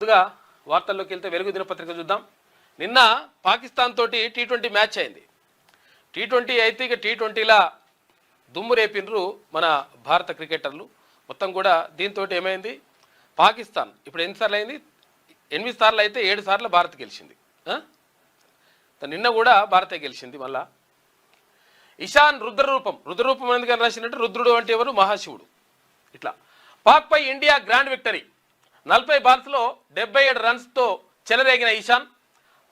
ముందుగా వార్తల్లోకి వెళ్తే వెలుగు దినపత్రిక చూద్దాం. నిన్న పాకిస్తాన్ తోటి టీ ట్వంటీ మ్యాచ్ అయింది. టీ ట్వంటీ అయితే ఇక టీ ట్వంటీలా దుమ్ము రేపినరు మన భారత క్రికెటర్లు. మొత్తం కూడా దీంతో ఏమైంది? పాకిస్తాన్ ఇప్పుడు ఎన్నిసార్లు అయింది? ఎనిమిది సార్లు అయితే ఏడు సార్లు భారత్ గెలిచింది. నిన్న కూడా భారతే గెలిచింది మళ్ళా. ఇషాన్ రుద్రరూపం. రుద్రరూపం ఎందుకని రాసినట్టు రుద్రుడు అంటే ఎవరు? మహాశివుడు. ఇట్లా. పాక్పై ఇండియా గ్రాండ్ విక్టరీ. నలభై బాల్స్లో డెబ్బై ఏడు రన్స్తో చెలరేగిన ఇషాన్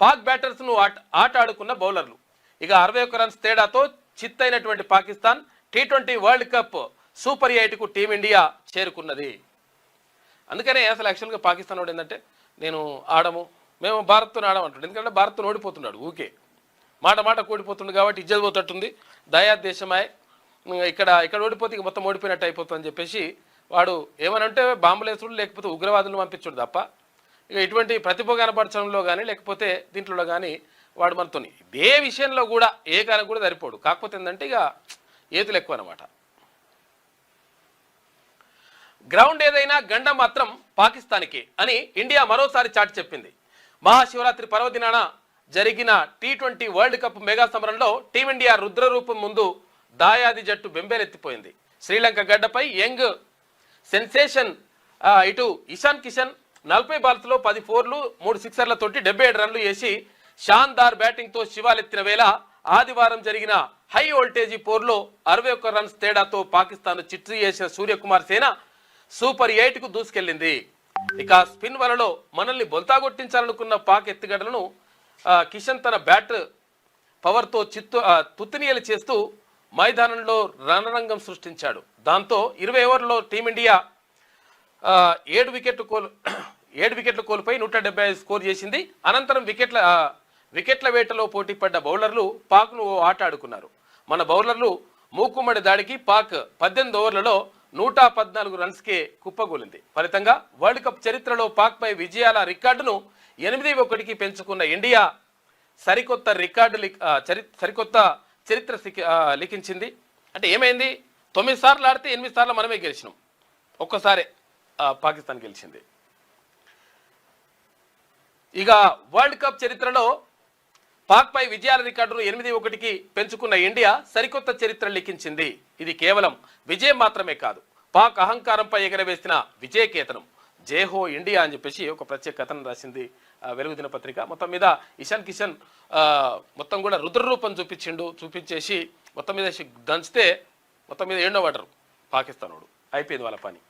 పాక్ బ్యాటర్స్ను ఆట ఆట ఆడుకున్న బౌలర్లు ఇక అరవై ఒక్క రన్స్ తేడాతో చిత్తైనటువంటి Pakistan T twenty world cup super ఎయిట్కు team India చేరుకున్నది. అందుకనే అసలు యాక్చువల్గా పాకిస్తాన్ వాడు ఏంటంటే నేను ఆడము మేము భారత్తో ఆడమంటాడు ఎందుకంటే భారత్తో ఓడిపోతున్నాడు ఊకే. మాట మాట కూడిపోతుంది కాబట్టి ఇజ్జత్ పోతట్టుంది. దయా దేశమాయ్. ఇక్కడ ఇక్కడ ఓడిపోతే ఇక మొత్తం ఓడిపోయినట్టు అయిపోతుంది అని చెప్పేసి వాడు ఏమనంటే బాంబులేసుడు లేకపోతే ఉగ్రవాదులను పంపించుడు తప్ప ఇక ఇటువంటి ప్రతిభ కనపరచడంలో కానీ లేకపోతే దీంట్లో కానీ వాడు మనతో ఇదే విషయంలో కూడా ఏ కాలం కూడా సరిపోడు. కాకపోతే ఏంటంటే ఇక ఏతులు ఎక్కువ అనమాట గ్రౌండ్ ఏదైనా గండ మాత్రం పాకిస్తాన్కే అని ఇండియా మరోసారి చాటి చెప్పింది. మహాశివరాత్రి పర్వదినాన జరిగిన T twenty world cup mega సమరంలో టీమిండియా రుద్రరూపం ముందు దాయాది జట్టు బెంబేలెత్తిపోయింది. శ్రీలంక గడ్డపై యంగ్ సెన్సేషన్ ఇటు ఇషాన్ కిషన్ నలభై బాల్స్లో పది ఫోర్లు మూడు సిక్సర్లతోటి డెబ్బై ఏడు రన్లు వేసి షాన్దార్ బ్యాటింగ్తో శివాలెత్తిన వేళ ఆదివారం జరిగిన హై వోల్టేజీ పోర్లో అరవై ఒక్క రన్స్ తేడాతో పాకిస్తాన్ చిట్టు చేసిన సూర్యకుమార్ సేన సూపర్ ఎయిట్కు దూసుకెళ్ళింది ఇక స్పిన్ వలలో మనల్ని బొల్తాగొట్టించాలనుకున్న పాక్ ఎత్తుగడలను కిషన్ తన బ్యాట్ పవర్తో చిత్తు ఆ, తుత్తినియలు చేస్తూ మైదానంలో రణరంగం సృష్టించాడు. దాంతో ఇరవై ఓవర్లో టీమిండియా ఏడు వికెట్లు కోల్ ఏడు వికెట్లు కోల్పోయి నూట డెబ్బై ఐదు స్కోర్ చేసింది. అనంతరం వికెట్ల వికెట్ల వేటలో పోటీ పడ్డ బౌలర్లు పాక్ను ఓ ఆట ఆడుకున్నారు. మన బౌలర్లు మూకుమ్మడి దాడికి పాక్ పద్దెనిమిది ఓవర్లలో నూట పద్నాలుగు రన్స్కే కుప్పగూలింది. ఫలితంగా వరల్డ్ కప్ చరిత్రలో పాక్పై విజయాల రికార్డును ఎనిమిది ఒకటికి పెంచుకున్న ఇండియా సరికొత్త రికార్డు చరి సరికొత్త చరిత్ర లిఖించింది. అంటే ఏమైంది? తొమ్మిది సార్లు ఆడితే ఎనిమిది సార్లు మనమే గెలిచినాం. ఒక్కసారే పాకిస్తాన్ గెలిచింది. ఇక వరల్డ్ కప్ చరిత్రలో పాక్పై విజయాల రికార్డును ఎనిమిది ఒకటికి పెంచుకున్న ఇండియా సరికొత్త చరిత్ర లిఖించింది. ఇది కేవలం విజయం మాత్రమే కాదు. పాక్ అహంకారంపై ఎగరవేసిన విజయకేతనం. జేహో ఇండియా అని చెప్పేసి ఒక ప్రత్యేక కథను రాసింది వెలుగు దినపత్రిక మొత్తం మీద ఇషాన్ కిషన్ మొత్తం కూడా రుద్రరూపం చూపించిండు చూపించేసి మొత్తం మీద దంచితే మొత్తం మీద ఏండో వాడరు పాకిస్తాన్ వాడు అయిపోయింది వాళ్ళ పని.